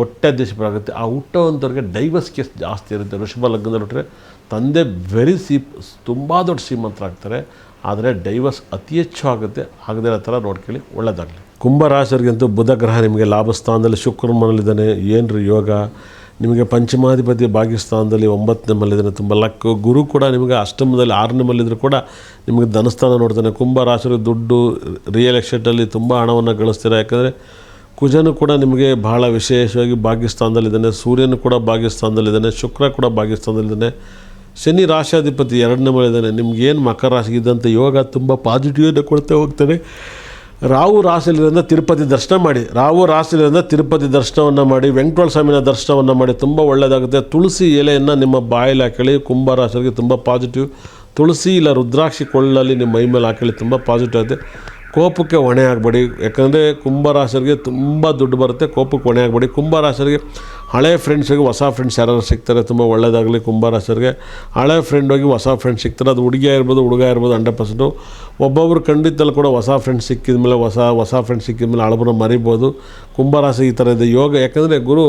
ಕೊಟ್ಟಾಧೀಶ್ವರಾಗುತ್ತೆ ಆ ಹುಟ್ಟೋವಂಥವ್ರಿಗೆ divorce case ಜಾಸ್ತಿ ಇರುತ್ತೆ. ಋಷಭ ಲಗ್ನದಲ್ಲಿ ಹುಟ್ಟರೆ ತಂದೆ ವೆರಿ ಸೀಪ್ ತುಂಬ ದೊಡ್ಡ ಶ್ರೀಮಂತರಾಗ್ತಾರೆ ಆದರೆ ಡೈವರ್ಸ್ ಅತಿ ಹೆಚ್ಚು ಆಗುತ್ತೆ. ಆಗದೇ ಇರೋ ಥರ ನೋಡ್ಕೊಳ್ಳಿ. ಒಳ್ಳೆಯದಾಗಲಿ ಕುಂಭರಾಶರಿಗಂತೂ ಬುಧ ಗ್ರಹ ನಿಮಗೆ ಲಾಭ ಸ್ಥಾನದಲ್ಲಿ ಮನಲ್ಲಿದ್ದಾನೆ ಏನು ಏನ್ರಿ ಯೋಗ? ನಿಮಗೆ ಪಂಚಮಾಧಿಪತಿ ಭಾಗ್ಯಸ್ಥಾನದಲ್ಲಿ ಒಂಬತ್ತನೇ ಮಲ್ಲಿದ್ದಾನೆ ತುಂಬ ಲಕ್ಕು ಗುರು ಕೂಡ ನಿಮಗೆ ಅಷ್ಟಮದಲ್ಲಿ ಆರನೇ ಮಲ್ಲಿದ್ರು ಕೂಡ ನಿಮಗೆ ಧನಸ್ಥಾನ ನೋಡ್ತಾನೆ. ಕುಂಭ ದುಡ್ಡು ರಿಯಲ್ ಎಸ್ಟೇಟಲ್ಲಿ ತುಂಬ ಹಣವನ್ನು ಗಳಿಸ್ತೀರ? ಯಾಕಂದರೆ ಕುಜನು ಕೂಡ ನಿಮಗೆ ಬಹಳ ವಿಶೇಷವಾಗಿ ಭಾಗ್ಯಸ್ಥಾನದಲ್ಲಿದ್ದಾನೆ, ಸೂರ್ಯನು ಕೂಡ ಭಾಗ್ಯಸ್ಥಾನದಲ್ಲಿದ್ದಾನೆ, ಶುಕ್ರ ಕೂಡ ಭಾಗ್ಯಸ್ಥಾನದಲ್ಲಿದ್ದಾನೆ. ಶನಿ ರಾಶಾಧಿಪತಿ ಎರಡನೇ ಮಳಿದ್ದಾನೆ ನಿಮ್ಗೇನು ಮಕರ ರಾಶಿಗಿದ್ದಂಥ ಯೋಗ ತುಂಬ ಪಾಸಿಟಿವನ್ನು ಕೊಡ್ತಾ ಹೋಗ್ತಾನೆ. ರಾವು ರಾಶಿಲಿರೋದ್ರಿಂದ ತಿರುಪತಿ ದರ್ಶನ ಮಾಡಿ. ರಾವು ರಾಶಿಲಿರೋದ್ರಿಂದ ತಿರುಪತಿ ದರ್ಶನವನ್ನು ಮಾಡಿ, ವೆಂಕಟೇಶ್ವರ ಸ್ವಾಮಿನ ದರ್ಶನವನ್ನು ಮಾಡಿ, ತುಂಬ ಒಳ್ಳೆಯದಾಗುತ್ತೆ ತುಳಸಿ ಎಲೆಯನ್ನು ನಿಮ್ಮ ಬಾಯಲ್ಲಿ ಹಾಕೊಳ್ಳಿ. ಕುಂಭ ರಾಶಿಗೆ ತುಂಬ ಪಾಸಿಟಿವ್ ತುಳಸಿ ಇಲ್ಲ, ರುದ್ರಾಕ್ಷಿ ಕೊಳ್ಳಲ್ಲಿ ನಿಮ್ಮ ಮೈ ಮೇಲೆ ಹಾಕೊಳ್ಳಿ. ತುಂಬ ಪಾಸಿಟಿವ್ ಆಗುತ್ತೆ. ಕೋಪಕ್ಕೆ ಹೊಣೆ ಆಗಬೇಡಿ. ಯಾಕಂದರೆ ಕುಂಭರಾಶರಿಗೆ ತುಂಬ ದುಡ್ಡು ಬರುತ್ತೆ, ಕೋಪಕ್ಕೆ ಹೊಣೆ ಆಗಬೇಡಿ. ಕುಂಭರಾಶರಿಗೆ ಹಳೆ ಫ್ರೆಂಡ್ಸಿಗೆ ಹೊಸ ಫ್ರೆಂಡ್ಸ್ ಯಾರು ಸಿಗ್ತಾರೆ, ತುಂಬ ಒಳ್ಳೆಯದಾಗಲಿ ಕುಂಭರಾಶರಿಗೆ ಹಳೆ ಫ್ರೆಂಡ್ ಹೋಗಿ ಹೊಸ ಫ್ರೆಂಡ್ ಸಿಗ್ತಾರೆ. ಅದು ಹುಡುಗಿ ಇರ್ಬೋದು, ಹುಡುಗ ಇರ್ಬೋದು ಹಂಡ್ರೆಡ್ ಪರ್ಸೆಂಟು ಒಬ್ಬೊಬ್ರು ಖಂಡಿತಲ್ಲಿ ಕೂಡ ಹೊಸ ಫ್ರೆಂಡ್ ಸಿಕ್ಕಿದ ಮೇಲೆ ಹೊಸ ಹೊಸ ಫ್ರೆಂಡ್ ಸಿಕ್ಕಿದ ಮೇಲೆ ಹಳಬರನ್ನ ಮರಿಬೋದು. ಕುಂಭರಾಶಿ ಈ ಥರ ಇದೆ. ಯೋಗ, ಯಾಕಂದರೆ ಗುರು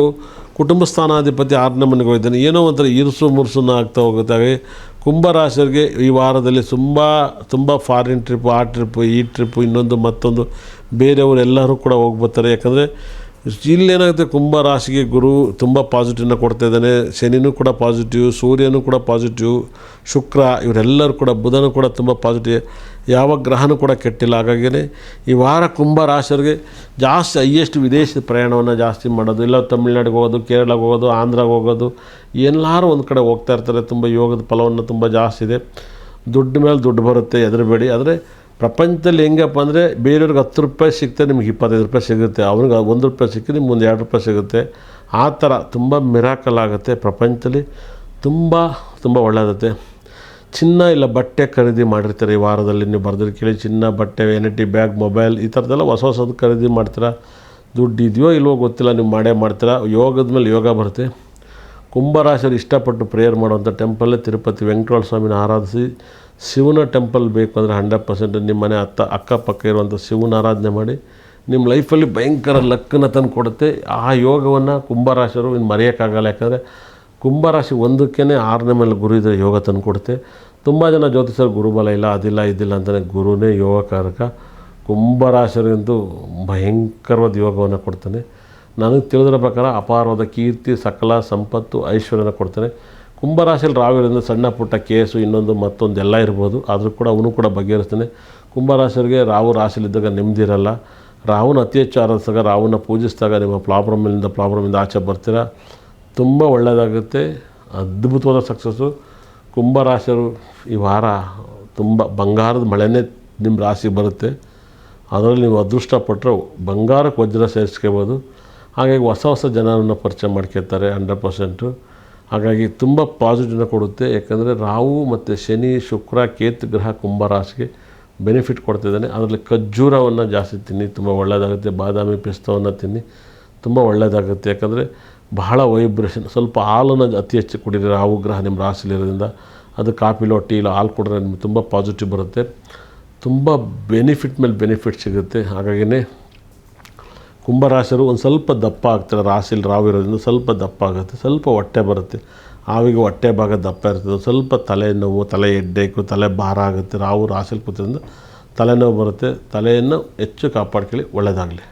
ಕುಟುಂಬ ಸ್ಥಾನಾಧಿಪತಿ ಆರನೇ ಮನೆಗೆ ಹೋಗಿದ್ದಾನೆ. ಏನೋ ಒಂಥರ ಇರುಸು ಮುರುಸನ್ನ ಆಗ್ತಾ ಹೋಗುತ್ತೆ. ಹಾಗೆ ಕುಂಭರಾಶಿಯರಿಗೆ ಈ ವಾರದಲ್ಲಿ ತುಂಬ ತುಂಬ ಫಾರಿನ್ ಟ್ರಿಪ್ ಆ ಟ್ರಿಪ್ಪು ಈ ಟ್ರಿಪ್ಪು ಇನ್ನೊಂದು ಮತ್ತೊಂದು ಬೇರೆಯವರು ಎಲ್ಲರೂ ಕೂಡ ಹೋಗ್ಬರ್ತಾರೆ. ಯಾಕಂದರೆ ಇಲ್ಲೇನಾಗುತ್ತೆ? ಕುಂಭ ರಾಶಿಗೆ ಗುರು ತುಂಬ ಪಾಸಿಟಿವ್ನ ಕೊಡ್ತಾ ಇದ್ದಾನೆ. ಶನಿನೂ ಕೂಡ ಪಾಸಿಟಿವ್ ಸೂರ್ಯನೂ ಕೂಡ ಪಾಸಿಟಿವ್ ಶುಕ್ರ ಇವರೆಲ್ಲರೂ ಕೂಡ ಬುಧನೂ ಕೂಡ ತುಂಬ ಪಾಸಿಟಿವ್ ಯಾವ ಗ್ರಹನೂ ಕೂಡ ಕೆಟ್ಟಿಲ್ಲ. ಹಾಗಾಗಿಯೇ ಈ ವಾರ ಕುಂಭ ರಾಶಿಯವ್ರಿಗೆ ಜಾಸ್ತಿ ಹೈಯೆಸ್ಟ್ ವಿದೇಶಿ ಪ್ರಯಾಣವನ್ನು ಜಾಸ್ತಿ ಮಾಡೋದು. ಇಲ್ಲ ತಮಿಳ್ನಾಡಿಗೆ ಹೋಗೋದು ಕೇರಳಗೆ ಹೋಗೋದು ಆಂಧ್ರಾಗೆ ಹೋಗೋದು, ಎಲ್ಲರೂ ಒಂದು ಕಡೆ ಹೋಗ್ತಾ ಇರ್ತಾರೆ. ತುಂಬ ಯೋಗದ ಫಲವನ್ನು ತುಂಬ ಜಾಸ್ತಿ ಇದೆ. ದುಡ್ಡು ಮೇಲೆ ದುಡ್ಡು ಬರುತ್ತೆ, ಹೆದರಬೇಡಿ. ಆದರೆ ಪ್ರಪಂಚದಲ್ಲಿ ಹೆಂಗಪ್ಪ ಅಂದರೆ ಬೇರೆಯವ್ರಿಗೆ ಹತ್ತು ರೂಪಾಯಿ ಸಿಗ್ತದೆ, ನಿಮ್ಗೆ ಇಪ್ಪತ್ತೈದು ರೂಪಾಯಿ ಸಿಗುತ್ತೆ, ಅವ್ರಿಗೆ ಒಂದು ರೂಪಾಯಿ ಸಿಕ್ಕಿ ನಿಮ್ಗೆ ಒಂದು ಎರಡು ರೂಪಾಯಿ ಸಿಗುತ್ತೆ. ಆ ಥರ ತುಂಬ ಮಿರಾಕಲ್ ಆಗುತ್ತೆ ಪ್ರಪಂಚದಲ್ಲಿ. ತುಂಬ ತುಂಬ ಒಳ್ಳೆಯದತ್ತೆ ಚಿನ್ನ ಇಲ್ಲ ಬಟ್ಟೆ ಖರೀದಿ ಮಾಡಿರ್ತಾರೆ ಈ ವಾರದಲ್ಲಿ ನೀವು ಬರೆದ್ರೆ ಕೇಳಿ, ಚಿನ್ನ, ಬಟ್ಟೆ ವೆನಿಟಿ ಬ್ಯಾಗ್ ಮೊಬೈಲ್ ಈ ಥರದ್ದೆಲ್ಲ ಹೊಸ ಹೊಸದು ಖರೀದಿ ಮಾಡ್ತೀರಾ. ದುಡ್ಡು ಇದೆಯೋ ಇಲ್ವೋ ಗೊತ್ತಿಲ್ಲ, ನೀವು ಮಾಡೇ ಮಾಡ್ತೀರಾ. ಯೋಗದ ಮೇಲೆ ಯೋಗ ಬರುತ್ತೆ. ಕುಂಭರಾಶಿಯರು ಇಷ್ಟಪಟ್ಟು ಪ್ರೇಯರ್ ಮಾಡುವಂಥ ಟೆಂಪಲ್ಲೇ ತಿರುಪತಿ ವೆಂಕಟೇಶ್ವರ ಸ್ವಾಮಿನ ಆರಾಧಿಸಿ, ಶಿವನ ಟೆಂಪಲ್ ಬೇಕು ಅಂದರೆ ಹಂಡ್ರೆಡ್ ಪರ್ಸೆಂಟ್ ನಿಮ್ಮ ಮನೆ ಅತ್ತ, ಅಕ್ಕಪಕ್ಕ ಇರುವಂಥ ಶಿವನ ಆರಾಧನೆ ಮಾಡಿ, ನಿಮ್ಮ ಲೈಫಲ್ಲಿ ಭಯಂಕರ ಲಕ್ಕನ್ನು ತಂದು ಕೊಡುತ್ತೆ. ಆ ಯೋಗವನ್ನು ಕುಂಭರಾಶಿಯರು ಇನ್ನು ಮರೆಯೋಕ್ಕಾಗಲ್ಲ. ಯಾಕಂದರೆ ಕುಂಭರಾಶಿ ಒಂದಕ್ಕೇ ಆರನೇ ಮೇಲೆ ಗುರು ಇದ್ದರೆ ಯೋಗ ತಂದು ಕೊಡುತ್ತೆ. ತುಂಬ ಜನ ಜ್ಯೋತಿಷರು ಗುರುಬಲ ಇಲ್ಲ, ಅದಿಲ್ಲ, ಇದಿಲ್ಲ ಅಂತಲೇ ಗುರುನೇ ಯೋಗಕಾರಕ. ಕುಂಭರಾಶಿಯರಿಗಂತೂ ಭಯಂಕರವಾದ ಯೋಗವನ್ನು ಕೊಡ್ತಾನೆ. ನನಗೆ ತಿಳಿದಿರೋ ಪ್ರಕಾರ ಅಪಾರವಾದ ಕೀರ್ತಿ, ಸಕಲ, ಸಂಪತ್ತು ಐಶ್ವರ್ಯನ ಕೊಡ್ತಾನೆ. ಕುಂಭರಾಶಿಯಲ್ಲಿ ರಾವಿರೋದ್ರಿಂದ ಸಣ್ಣ ಪುಟ್ಟ ಕೇಸು, ಇನ್ನೊಂದು ಮತ್ತೊಂದು ಎಲ್ಲ ಇರ್ಬೋದು. ಆದರೂ ಕೂಡ ಅವನು ಕೂಡ ಬಗೆಹರಿಸ್ತಾನೆ. ಕುಂಭರಾಶಿಯವರಿಗೆ ರಾವು ರಾಶಿಯಲ್ಲಿದ್ದಾಗ ನೆಮ್ಮದಿ ಇರಲ್ಲ. ರಾಹುನ ಅತಿ ಹೆಚ್ಚು ಆರಾಧಿಸಿದಾಗ ರಾಹುನ ಪೂಜಿಸಿದಾಗ ನಿಮ್ಮ ಪ್ರಾಬ್ಲಮ್ನಿಂದ ಪ್ರಾಬ್ಲಮಿಂದ ಆಚೆ ಬರ್ತೀರಾ? ತುಂಬ ಒಳ್ಳೆಯದಾಗುತ್ತೆ. ಅದ್ಭುತವಾದ ಸಕ್ಸಸ್ಸು ಕುಂಭರಾಶಿಯರು ಈ ವಾರ ತುಂಬ ಬಂಗಾರದ ಮಳೆನೇ ನಿಮ್ಮ ರಾಶಿಗೆ ಬರುತ್ತೆ. ಅದರಲ್ಲಿ ನೀವು ಅದೃಷ್ಟಪಟ್ಟರೆ ಬಂಗಾರಕ್ಕೆ ವಜ್ರ ಸೇರಿಸ್ಕೋಬೋದು. ಹಾಗಾಗಿ ಹೊಸ ಹೊಸ ಜನರನ್ನು ಪರಿಚಯ ಮಾಡ್ಕೊಳ್ತಾರೆ ಹಂಡ್ರೆಡ್ ಪರ್ಸೆಂಟು. ಹಾಗಾಗಿ ತುಂಬ ಪಾಸಿಟಿವ್ನ ಕೊಡುತ್ತೆ. ಯಾಕಂದರೆ ರಾಹು ಮತ್ತು ಶನಿ, ಶುಕ್ರ, ಕೇತು ಗ್ರಹ ಕುಂಭರಾಶಿಗೆ ಬೆನಿಫಿಟ್ ಕೊಡ್ತಿದ್ದಾನೆ. ಅದರಲ್ಲಿ ಖಜ್ಜೂರವನ್ನು ಜಾಸ್ತಿ ತಿನ್ನಿ, ತುಂಬ ಒಳ್ಳೆಯದಾಗುತ್ತೆ ಬಾದಾಮಿ ಪಿಸ್ತವನ್ನು ತಿನ್ನಿ, ತುಂಬ ಒಳ್ಳೆಯದಾಗುತ್ತೆ ಯಾಕಂದರೆ ಬಹಳ ವೈಬ್ರೇಷನ್ ಸ್ವಲ್ಪ ಹಾಲನ್ನು ಅತಿ ಹೆಚ್ಚು ಕುಡೀರಿ ರಾಹು ಗ್ರಹ ನಿಮ್ಮ ರಾಶಿಲಿರೋದ್ರಿಂದ ಅದು ಕಾಪಿಲೋ ಇಲ್ಲ ಹಾಲು ಕುಡಿದ್ರೆ ನಿಮ್ಗೆ ತುಂಬ ಪಾಸಿಟಿವ್ ಬರುತ್ತೆ. ತುಂಬ ಬೆನಿಫಿಟ್ ಮೇಲೆ ಬೆನಿಫಿಟ್ ಸಿಗುತ್ತೆ. ಹಾಗಾಗಿನೇ ಕುಂಭರಾಶಿಯರು ಒಂದು ಸ್ವಲ್ಪ ದಪ್ಪ ಆಗ್ತಾರೆ ರಾಶಿಲಿ ರಾವು ಇರೋದ್ರಿಂದ ಸ್ವಲ್ಪ ದಪ್ಪ ಆಗುತ್ತೆ, ಸ್ವಲ್ಪ ಹೊಟ್ಟೆ ಬರುತ್ತೆ. ಆವಿಗೆ ಹೊಟ್ಟೆ ಭಾಗ ದಪ್ಪ ಇರ್ತದೆ ಸ್ವಲ್ಪ ಸ್ವಲ್ಪ ತಲೆನೋವು, ತಲೆ ಹೆಡ್ಡೇಕು, ತಲೆ ಭಾರ ಆಗುತ್ತೆ ರಾವು ರಾಶಿಲಿ ಕೂತಿರೋದ್ರಿಂದ ತಲೆನೋವು ಬರುತ್ತೆ, ತಲೆಯನ್ನು ಹೆಚ್ಚು ಕಾಪಾಡ್ಕೊಳ್ಳಿ ಒಳ್ಳೆಯದಾಗಲಿ